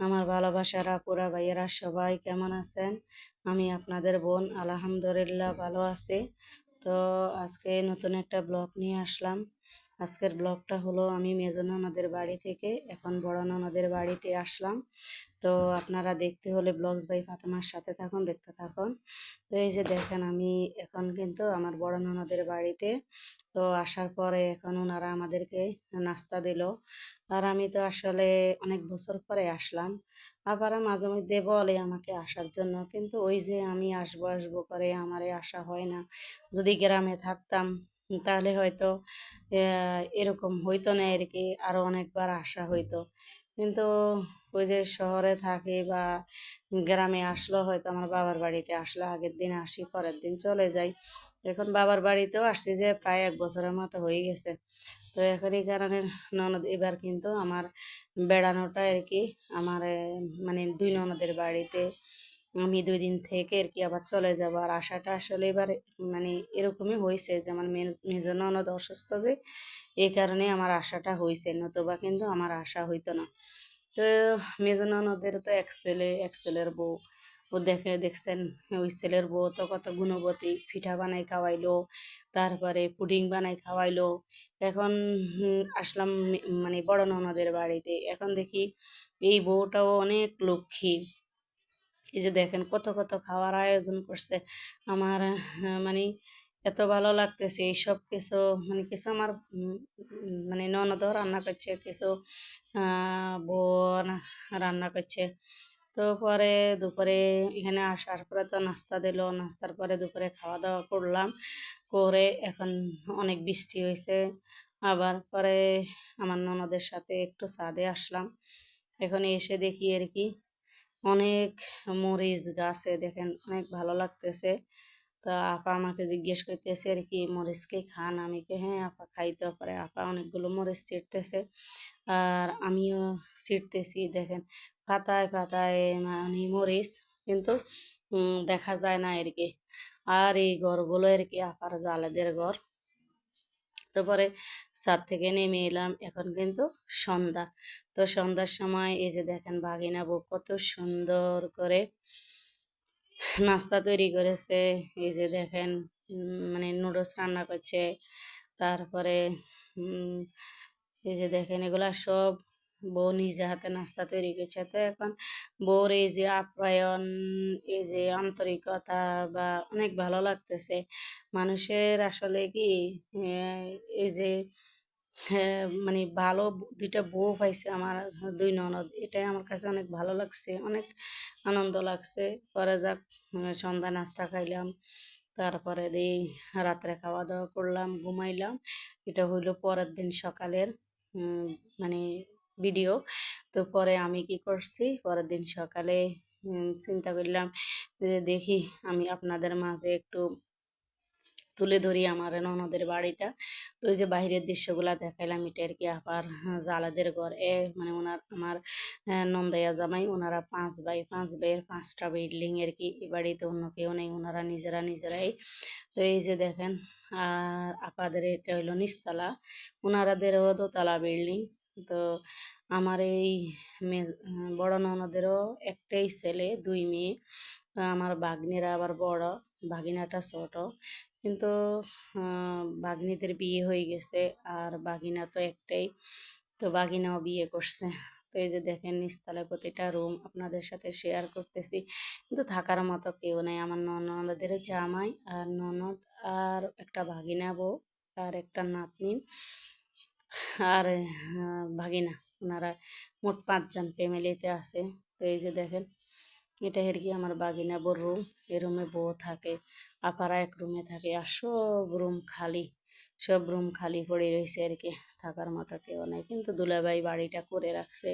আমার ভালোবাসার আপুরা, ভাইয়েরা, সবাই কেমন আছেন? আমি আপনাদের বোন, আলহামদুলিল্লাহ ভালো আছি। তো আজকে নতুন একটা ব্লগ নিয়ে আসলাম। আজকের ব্লগটা হলো আমি মেজো ননদের বাড়ি থেকে, এখন বড় ননদের বাড়িতে আসলাম। তো আপনারা দেখতে হলে ব্লগস বাই ফাতেমার সাথে থাকুন, দেখতে থাকুন। তো এই যে দেখেন আমি এখন কিন্তু আমার বড় ননদের বাড়িতে, তো আসার পরে এখন ওনারা আমাদেরকে নাস্তা দিল। আর আমি তো আসলে অনেক বছর পরে আসলাম, আবার মাঝে মধ্যে বলে আমাকে আসার জন্য, কিন্তু ওই যে আমি আসব আসব করে আমারে আসা হয় না। যদি গ্রামে থাকতাম তাহলে হয়তো এরকম হইতো না আর কি আরও অনেকবার আসা হইতো। কিন্তু ওই যে শহরে থাকি বা গ্রামে আসলো, হয়তো আমার বাবার বাড়িতে আসলে আগের দিন আসি, পরের দিন চলে যাই। এখন বাবার বাড়িতেও আসছি যে প্রায় এক বছরের মতো হয়ে গেছে। তো এখন এই কারণে ননদ, এবার কিন্তু আমার বেড়ানোটা আর কি আমার মানে দুই ননদের বাড়িতে আমি দুই দিন থেকে আর কি আবার চলে যাব। আর আশাটা আসলে এবার মানে এরকমই হয়েছে যে আমার মেজ- ননদ অসুস্থ যে, এই কারণে আমার আশাটা হয়েছে নতুবা কিন্তু আমার আশা হইতো না। তো মেজো ননদের তো এক ছেলে, এক ছেলের বউ। ও দেখে দেখছেন, ওই ছেলের বউ তো কত গুণবতী, পিঠা বানাই খাওয়াইলো, তারপরে পুডিং বানাই খাওয়াইলো। এখন আসলাম মানে বড় ননদের বাড়িতে। এখন দেখি এই বউটাও অনেক লক্ষ্মী। এই যে দেখেন কত কত খাওয়ার আয়োজন করছে। আমার মানে এত ভালো লাগতেছে এই সব কিছু। মানে কিছু আমার মানে ননদও রান্না করছে, কিছু বোন রান্না করছে। তো পরে দুপুরে এখানে আসার পরে তো নাস্তা দিলো, নাস্তার পরে দুপুরে খাওয়া দাওয়া করলাম। করে এখন অনেক বৃষ্টি হয়েছে আবার পরে আমার ননদের সাথে একটু ছাদে আসলাম। এখন এসে দেখি আর কি অনেক মরিচ গাছে দেখেন অনেক ভালো লাগতেছে। তা আপা আমাকে জিজ্ঞেস করতেছে আর কি মরিচকে খান? আমি কে হ্যাঁ আপা খাইতে পারে আপা অনেকগুলো মরিচ ছিটতেছে। আর আমিও ছিটতেছি, দেখেন পাতায় পাতায় মানে মরিচ, কিন্তু দেখা যায় না আর কি। আর এই ঘরগুলো আর কি আপার জালেদের ঘর। তারপরে ছাদ থেকে নেমে এলাম। এখন কিন্তু সন্ধ্যা। তো সন্ধ্যার সময় এই যে দেখেন বাঘিনা বউ কত সুন্দর করে নাস্তা তৈরি করেছে। এই যে দেখেন মানে নুডলস রান্না করছে। তারপরে এই যে দেখেন এগুলা সব বউ নিজে হাতে নাস্তা তৈরি করছে। তো এখন বউর এই যে আপ্যায়ন, এই যে আন্তরিকতা বা অনেক ভালো লাগতেছে। মানুষের আসলে কি এই যে হ্যাঁ মানে ভালো দুইটা বউ পাইছে আমার দুই ননদ, এটাই আমার কাছে অনেক ভালো লাগছে, অনেক আনন্দ লাগছে। পরে যাক সন্ধ্যা নাস্তা খাইলাম, তারপরে দিয়ে রাত্রে খাওয়া দাওয়া করলাম, ঘুমাইলাম। এটা হইল পরের দিন সকালের মানে ভিডিও। তো পরে আমি কি করছি পরের দিন সকালে চিন্তা করলাম যে দেখি আমি আপনাদের মাঝে একটু তুলে ধরি আমার ননদের বাড়িটা। তো ওই যে বাইরের দৃশ্যগুলা দেখাইলাম এটা আর কি আবার হ্যাঁ, জালাদের ঘর। এ মানে ওনার আমার নন্দাইয়া জামাই ওনারা পাঁচ বাই পাঁচ ভাইয়ের পাঁচটা বিল্ডিং আর কি এই বাড়িতে অন্য কেউ নেই ওনারা নিজেরা নিজেরাই। তো এই যে দেখেন আর আপাদের এটা হইল নিচতলা ওনারাদেরও দোতলা বিল্ডিং। তো আমার এই বড় ননদেরও একটাই ছেলে দুই মেয়ে। আমার ভাগ্নিরা আবার বড় ভাগিনাটা ছোট। কিন্তু আহ, ভাগ্নিদের বিয়ে হয়ে গেছে আর বাগিনা তো একটাই। তো বাগিনাও বিয়ে করছে। তো এই যে দেখেন নিচতলায় প্রতিটা রুম আপনাদের সাথে শেয়ার করতেছি। কিন্তু থাকার মতো কেউ নেই। আমার ননদের জামাই আর ননদ আর একটা ভাগিনা বউ আর একটা নাতনি। আর ভাগিনা, ওনারা মোট পাঁচজন ফ্যামিলিতে আছে। তো এই যে দেখেন, এটা আর কি আমার বাগিনা বউর রুম এই রুমে বউ থাকে আপারা এক রুমে থাকে, আর সব রুম খালি, সব রুম খালি পড়ে রয়েছে আর কি, থাকার মতো কেউ নেই। কিন্তু দুলাভাই বাড়িটা করে রাখছে,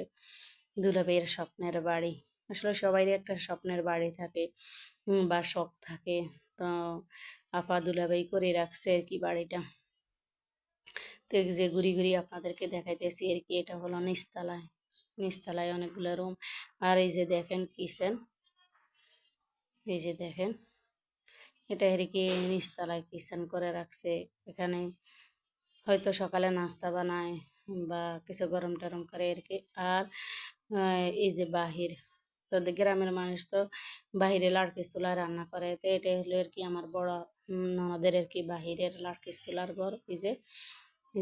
দুলাভাইয়ের স্বপ্নের বাড়ি। আসলে সবারই একটা স্বপ্নের বাড়ি থাকে বা শখ থাকে। তো আপা দুলাভাই করে রাখছে আর কি বাড়িটা। তো যে ঘুরি ঘুরি আপনাদেরকে দেখাইতেছি আর কি এটা হলো নিচতলায় নিচতলায় অনেকগুলো রুম আর এই যে দেখেন কিচেন এই যে দেখেন। এটা আর কি নিচতলায় কিচেন করে রাখছে। এখানে হয়তো সকালে নাস্তা বানায় বা কিছু গরম টরম করে আর কি। আর এই যে বাহির। তো গ্রামের মানুষ তো বাহিরে লাড়কির চুলায় রান্না করে। তো এটা হলো আর কি আমার বড় ননদের আর কি বাহিরের লাড়কির চুলার ঘর। এই যে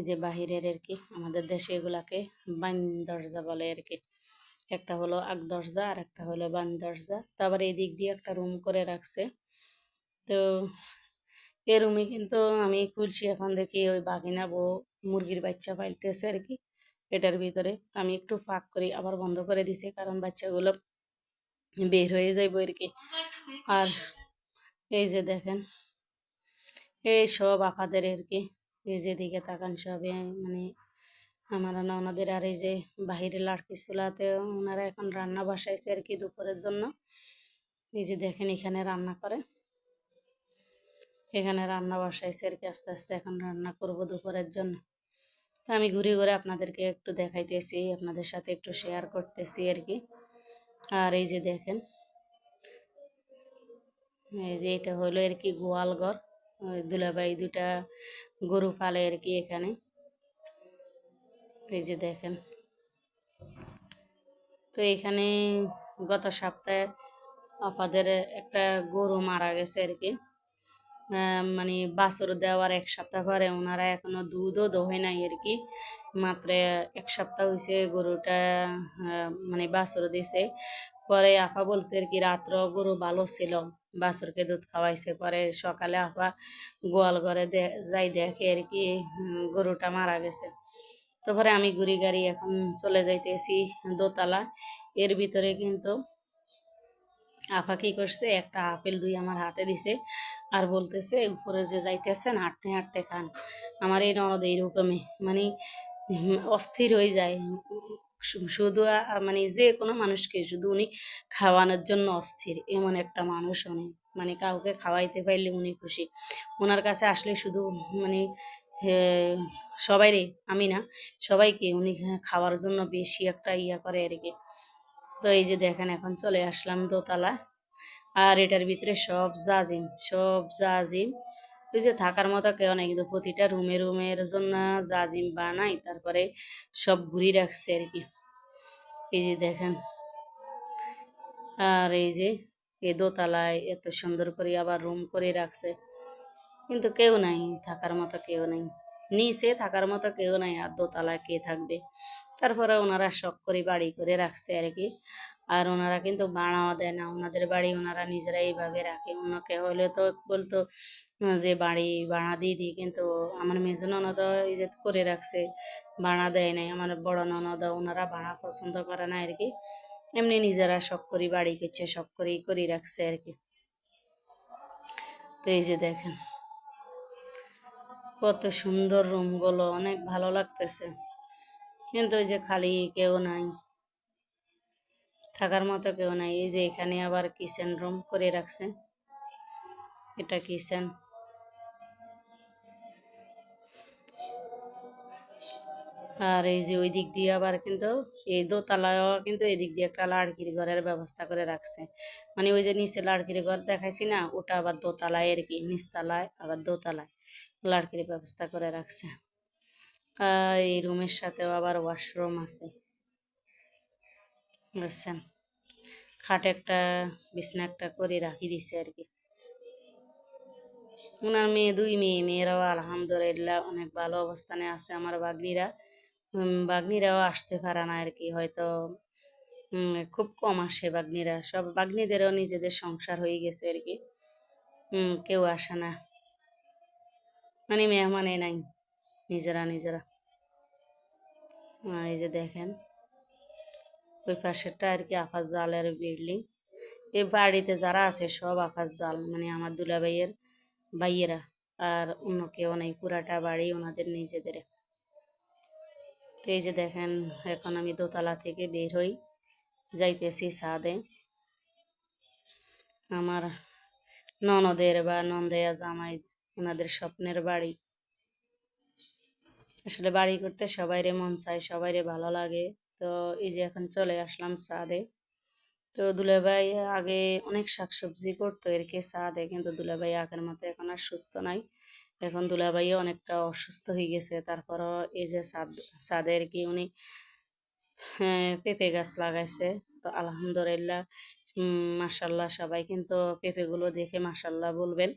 যে বাহিরের আর কি আমাদের দেশে এগুলাকে বান দরজা বলে আর কি একটা হলো আগ দরজা আর একটা হলো বান দরজা। তারপর এই দিক দিয়ে একটা রুম করে রাখছে। তো এ রুমে কিন্তু আমি খুলছি এখন দেখি ওই বাঘিনা বউ মুরগির বাচ্চা পাইতেছে আর কি এটার ভিতরে আমি একটু ফাঁক করি, আবার বন্ধ করে দিছি কারণ বাচ্চাগুলো বের হয়ে যাইব আর কি আর এই যে দেখেন, এই সব আপাদের আর কি এই যে দিকে তাকান সবে মানে আমার ওনাদের আর এই যে বাহিরে লাড়কি চুলাতে ওনারা এখন রান্না বসাইছে আর কি দুপুরের জন্য। এই যে দেখেন এখানে রান্না করে। এখানে রান্না বসাইছে আর কি, আস্তে আস্তে এখন রান্না করব দুপুরের জন্য। তো আমি ঘুরে ঘুরে আপনাদেরকে একটু দেখাইতেছি, আপনাদের সাথে একটু শেয়ার করতেছি আর কি। আর এই যে দেখেন, এই যে এটা হলো আর কি গোয়াল ঘর ওই দুলাভাই দুটা গরু পালে আর কি এখানে। এই যে দেখেন। তো এখানে গত সপ্তাহে আপাদের একটা গরু মারা গেছে আর কি। মানে বাছর দেওয়ার এক সপ্তাহ পরে ওনারা এখনও দুধও দোহে নাই আর কি। মাত্র এক সপ্তাহ হয়েছে গরুটা মানে বাছর দিছে। পরে আপা বলছে আর কি রাত্র গরু ভালো ছিল। বাছরকে দুধ খাওয়াইছে, পরে সকালে আপা গোয়াল ঘরে যাই দেখে আর কি গরুটা মারা গেছে। তারপরে আমি ঘুরি গাড়ি এখন চলে যাইতেছি দোতলা। এর ভিতরে কিন্তু আফা কি করছে, একটা আপেল দুই আমার হাতে দিছে আর বলতেছে, উপরে যে যাইতেছেন, হাঁটতে হাঁটতে খান। আমার এই ননদ এইরকমই মানে অস্থির হয়ে যায়। শুধু মানে যে কোনো মানুষকে শুধু উনি খাওয়ানোর জন্য অস্থির, এমন একটা মানুষ উনি। মানে কাউকে খাওয়াইতে পারলে উনি খুশি। ওনার কাছে আসলে শুধু মানে সবাই রে, আমি না, সবাইকে উনি খাওয়ার জন্য বেশি একটা ইয়া করে আর কি। তো এই যে দেখেন, এখন চলে আসলাম দোতলা। আর এটার ভিতরে সব জাজিম সব জাজিম। ওই যে থাকার মতো কেউ নেই, কিন্তু প্রতিটা রুমে রুমের জন্য যা জিম বানাই তারপরে সব ঘুরি রাখছে আর কি। এই যে দেখেন। আর এই যে এই দোতলায় এত সুন্দর করে আবার রুম করে রাখছে। কিন্তু কেউ নাই, থাকার মতো কেউ নেই। নিচে থাকার মতো কেউ নাই, আর দোতলায় কে থাকবে? তারপরে ওনারা শখ করে বাড়ি করে রাখছে আর কি। আর ওনারা কিন্তু ভাড়াও দেয় না। ওনাদের বাড়ি ওনারা নিজেরা এইভাবে রাখে। অন্য কেউ হলে তো বলতো যে বাড়ি ভাড়া দিয়ে দিই কিন্তু আমার মেজো ননদ যে করে রাখছে ভাড়া দেয় নাই। আমার বড় ননদ ওনারা ভাড়া পছন্দ করে না আর কি এমনি নিজেরা সব করি, বাড়ি করছে, সব করেই করে রাখছে আর কি তো এই যে দেখেন, কত সুন্দর রুমগুলো অনেক ভালো লাগতেছে। কিন্তু ওই যে খালি কেউ নাই। থাকার মতো কেউ নাই। এই যে এখানে আবার কিচেন রুম করে রাখছে? এটা কিচেন আর এই যে ওই দিক দিয়ে আবার কিন্তু এই দোতলায়ও কিন্তু এই দিক দিয়ে একটা লাড়কির ঘরের ব্যবস্থা করে রাখছে। মানে ওই যে নিচে লাড়কির ঘর দেখাইছি না, ওটা আবার দোতলায় আর কি? নিচতলায়, আবার দোতলায় লাড়কির ব্যবস্থা করে রাখছে। এই রুমের সাথেও আবার ওয়াশরুম আছে। বুঝছেন? খাটে একটা, বিছনা একটা করে রাখি দিছে আর কি। ওনার মেয়ে দুই মেয়ে, মেয়েরাও আলহামদুলিল্লাহ অনেক ভালো অবস্থানে আছে আমার বাগনিরা বাগনিরাও আসতে পারে না আর কি, হয়তো খুব কম আসে বাগনিরা সব বাগনিদেরও নিজেদের সংসার হয়ে গেছে আর কি। কেউ আসে না। মানে মেহমানে নাই, নিজেরা নিজেরা। এই যে দেখেন। ওই পাশেরটা আর কি আফাজ জালের বিল্ডিং। এই বাড়িতে যারা আছে সব আফাজ জাল মানে আমার দুলাভাইয়ের ভাইয়েরা আর অন্য কেউ নেই পুরাটা বাড়ি ওনাদের নিজেদের। তো এই যে দেখেন, এখন আমি দোতলা থেকে বের হই, যাইতেছি ছাদে। আমার ননদের বা নন্দেয়া জামাই ওনাদের স্বপ্নের বাড়ি। আসলে বাড়ি করতে সবাইরে মন চায়, সবাইরে ভালো লাগে। তো এই যে এখন চলে আসলাম সাদে তো দুলাভাই আগে অনেক শাকসবজি করতো এরকে ছাদে কিন্তু দুলাভাই আগের মতো এখন আর সুস্থ নাই। এখন দুলাভাইও অনেকটা অসুস্থ হয়ে গেছে তারপরও এই যে সাদ সাদের কি উনি হ্যাঁ, পেঁপে গাছ লাগাইছে। তো আলহামদুলিল্লাহ মাসাল্লাহ সবাই কিন্তু পেঁপেগুলো দেখে মাসাল্লাহ বলবেন।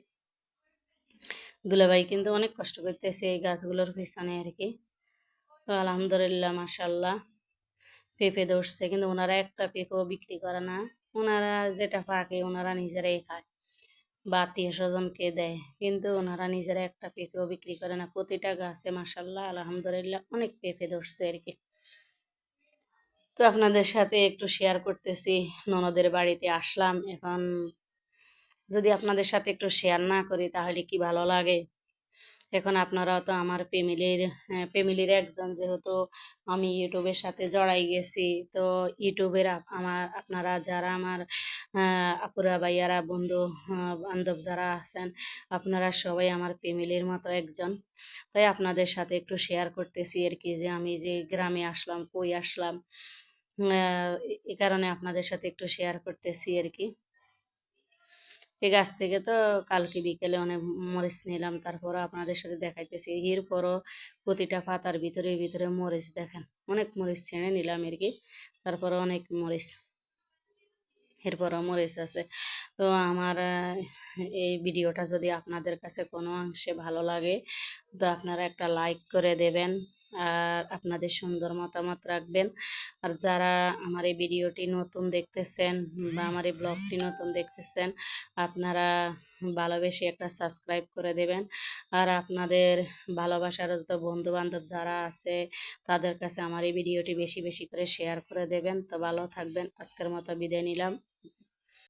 দুলাভাই কিন্তু অনেক কষ্ট করতেছে এই গাছগুলোর পিছনে আর কি তো আলহামদুলিল্লাহ মাসাল্লাহ পেঁপে ধরছে, কিন্তু ওনারা একটা পেঁপেও বিক্রি করে না। ওনারা যেটা পাকে, ওনারা নিজেরাই খায় বা আত্মীয় স্বজনকে দেয়, কিন্তু ওনারা নিজেরা একটা পেঁপেও বিক্রি করে না। প্রতিটা গাছে মাসাল্লাহ আলহামদুলিল্লাহ, অনেক পেঁপে ধরছে আর কি। তো আপনাদের সাথে একটু শেয়ার করতেছি, ননদের বাড়িতে আসলাম। এখন যদি আপনাদের সাথে একটু শেয়ার না করি, তাহলে কি ভালো লাগে? এখন আপনারাও তো আমার ফ্যামিলির ফ্যামিলির একজন যেহেতু আমি ইউটিউবের সাথে জড়াই গেছি, তো ইউটিউবের আমার, আপনারা যারা আমার আপুরা, ভাইয়ারা, বন্ধু বান্ধব যারা আছেন, আপনারা সবাই আমার ফ্যামিলির মতো একজন। তাই আপনাদের সাথে একটু শেয়ার করতেছি আর কি, যে আমি যে গ্রামে আসলাম, কই আসলাম এ কারণে আপনাদের সাথে একটু শেয়ার করতেছি আর কি। এই গাছ থেকে তো কালকে বিকেলে অনেক মরিচ নিলাম তারপর আপনাদের সাথে দেখাইতেছি। এরপরও প্রতিটা পাতার ভিতরে ভিতরে মরিচ দেখেন, অনেক মরিচ ছেড়ে নিলাম আর কি তারপরে অনেক মরিচ, এরপরও মরিচ আছে। তো আমার এই ভিডিওটা যদি আপনাদের কাছে কোনো অংশে ভালো লাগে, তো আপনারা একটা লাইক করে দেবেন। আর আপনাদের সুন্দর মতামত রাখবেন। আর যারা আমার এই ভিডিওটি নতুন দেখতেছেন বা আমার এই ব্লগটি নতুন দেখতেছেন, আপনারা ভালোবেসে একটা সাবস্ক্রাইব করে দেবেন। আর আপনাদের ভালোবাসার যত বন্ধু বান্ধব যারা আছে, তাদের কাছে আমার এই ভিডিওটি বেশি বেশি করে শেয়ার করে দেবেন। তো ভালো থাকবেন। আজকের মতো বিদায় নিলাম।